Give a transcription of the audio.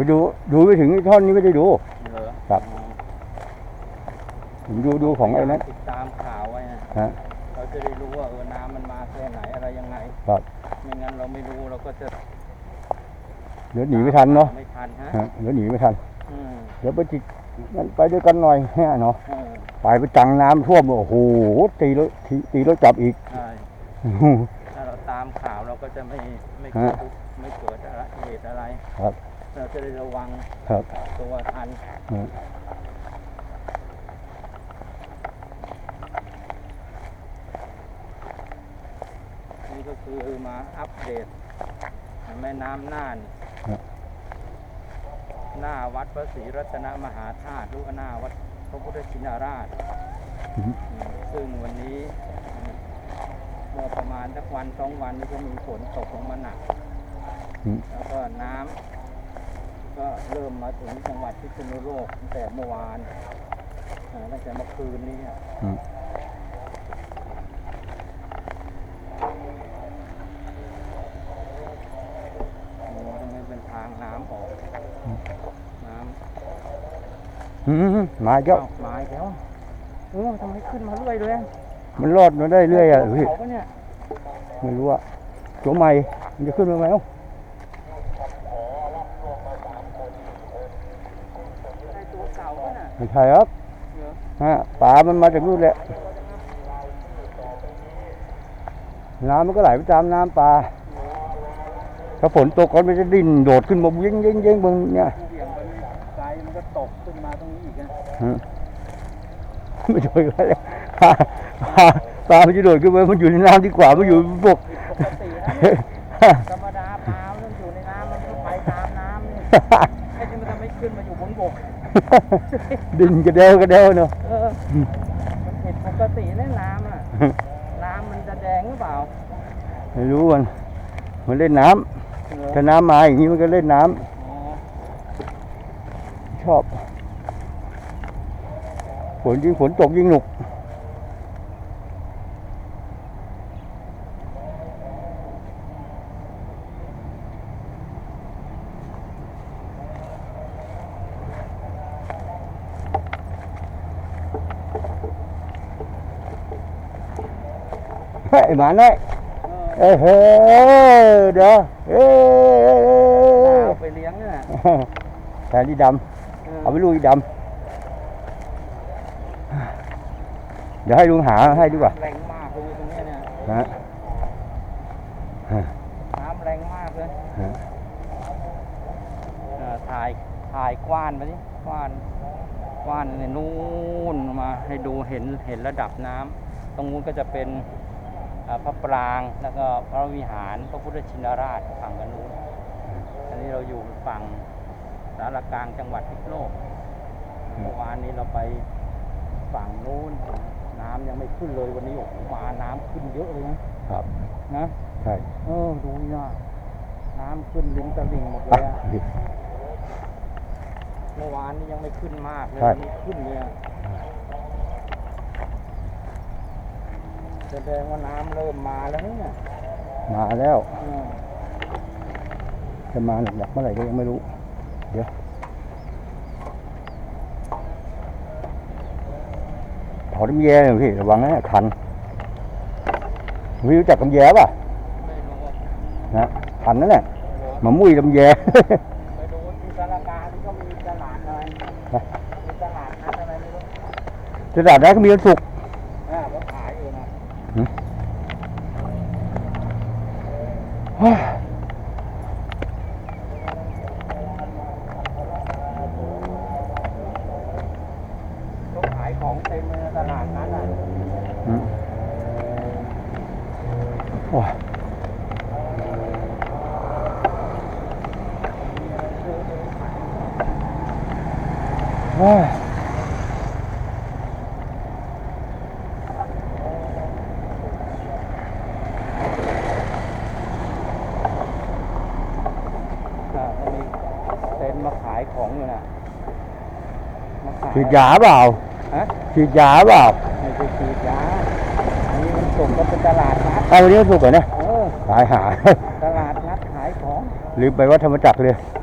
ผมดูดูไปถึงไอ้ท่อนนี้ไม่ได้ดู เหรอครับอ๋อผมดูดูของไอ้นั้นติดตามข่าวไว้นะฮะ เราจะได้รู้ว่าเออน้ำมันมาแค่ไหนอะไรยังไงครับ ไม่งั้นเราไม่รู้เราก็จะเดี๋ยวหนีไม่ทันเนาะไม่ทันฮะฮะเดี๋ยวหนีไม่ทัน อืมเดี๋ยวไปจิตมันไปด้วยกันหน่อยแฮ่เนาะ เออไปไปจังน้ำท่วมโอ้โหตีรถตีตีรถจับอีก ใช่ถ้าเราตามข่าวเราก็จะไม่ไม่ฮะ เกิดไม่เกิดอะไรเหตุอะไรครับ เราจะได้ระวังครับตัวทันฮะนี่ก็คือมาอัปเดตแม่น้ำน่านหน้าวัดพระศรีรัตนมหาธาตุหรือว่าหน้าวัดพระพุทธชินราชอืมอืมซึ่งวันนี้เมื่อประมาณสักวันสองวันนี้ก็มีฝนตกลงมาหนักอืมแล้วก็น้ำ ก็เริ่มมาถึงจังหวัดพิษณุโลกตั้งแต่เมื่อวานอ่าตั้งแต่เมื่อคืนนี้อะอืมโอ้ทำไมเป็นทางน้ำออกน้ำอืมมาอีกแล้วเอ้ามาอีกแล้วโอ้ทำไมขึ้นมาเรื่อยเลยอะมันรอดมาได้เรื่อยอะพี่เขาปะเนี่ยไม่รู้อะตัวใหม่มันจะขึ้นมาไหมเอ้า ไอตัวเก่าปะน่ะ ไม่ใช่ครับเหรอฮะปลามันมาจากนู่นแหละน้ำมันก็ไหลไปตามน้ำปลาถ้าฝนตกก็มันจะดิ้นโดดขึ้นมาเย้งเย้งเย้งบนเนี่ยเบี่ยงไปไกลมันก็ตกขึ้นมาตรงนี้อีกนะฮะไม่ช่วยกันเลยปลาปลาปลามันจะโดดขึ้นมามันอยู่ในน้ำดีกว่ามันอยู่บกปกตินะเนี่ยธรรมดาปลามันอยู่ในน้ำมันก็ไปตามน้ำนี่ไอ้ที่มันจะไม่ขึ้นมาอยู่บนบก ดินกระเดวกระเดวเนาะเออมันผิดปกติเล่นน้ำอะ น้ำมันจะแดงหรือเปล่า ไม่รู้มันมันเล่นน้ำเหรอถ้าน้ำมาอย่างนี้มันก็เล่นน้ำอ๋อชอบฝนยิ่งฝนตกยิ่งหนุก เฮ้ยหมาน้อยเออเอ้ยเฮ้ยเดี๋ยวเอ้ยเอาไปเลี้ยงเนี่ยแทนที่ดำเอาไปลุยดำเดี๋ยวให้ลุงหาให้ดีกว่าแรงมากเลยตรงเนี้ยเนี่ยนะฮะฮะน้ำแรงมากเลยฮะเอ่อถ่ายถ่ายกว้านไปดิกว้านกว้านเนี่ยนู่นมาให้ดูเห็นเห็นระดับน้ำตรงนู้นก็จะเป็นเอ่อ พระปรางแล้วก็พระวิหารพระพุทธชินราชฝั่งกันนู้นอันนี้เราอยู่ฝั่งสารกลางจังหวัดพิษณุโลกเมื่อวานนี้เราไปฝั่งนู้นน้ำยังไม่ขึ้นเลยวันนี้โอ้โหมาน้ำขึ้นเยอะเลยนะครับนะใช่เออดูนี่นะน้ำขึ้นลิ้นตะลิ่งหมดเลอะยอะดิเมื่อวานนี้ยังไม่ขึ้นมากเลยใช่วันนี้ขึ้นเลยอะ แสดงว่าน้ำเริ่มมาแล้วเนี่ยมาแล้ว อืมจะมาหนักๆเมื่อไหร่ก็ยังไม่รู้ เดี๋ยวถอดน้ำแย่หน่อยพี่ระวังนะคันพี่รู้จักน้ำแย่ป่ะไม่รู้ว่านะคันนั่นแหละเหรอมามุ้ยน้ำแย่ ไปดูที่สารกลางที่เขามีตลาดอะไรฮะมีตลาดนัดอะไรไม่รู้ ตลาดนั้นก็มีวันศุกร์ ขาขายของเต็มเลยนะตลาดนั้นอะอืมโอ้ยโอ้ย อ่าเขามีเต็นท์มาขายของอยู่นะมาขายฉีดยาเปล่าฮะฉีดยาเปล่าไม่ใช่ฉีดยาอันนี้มันส่งก็เป็นตลาดนัดเอาวันนี้วันศุกร์เหรอเนี่ยเออตายหา ตลาดนัดขายของ ลืมไปว่าธรรมจักรเลยเ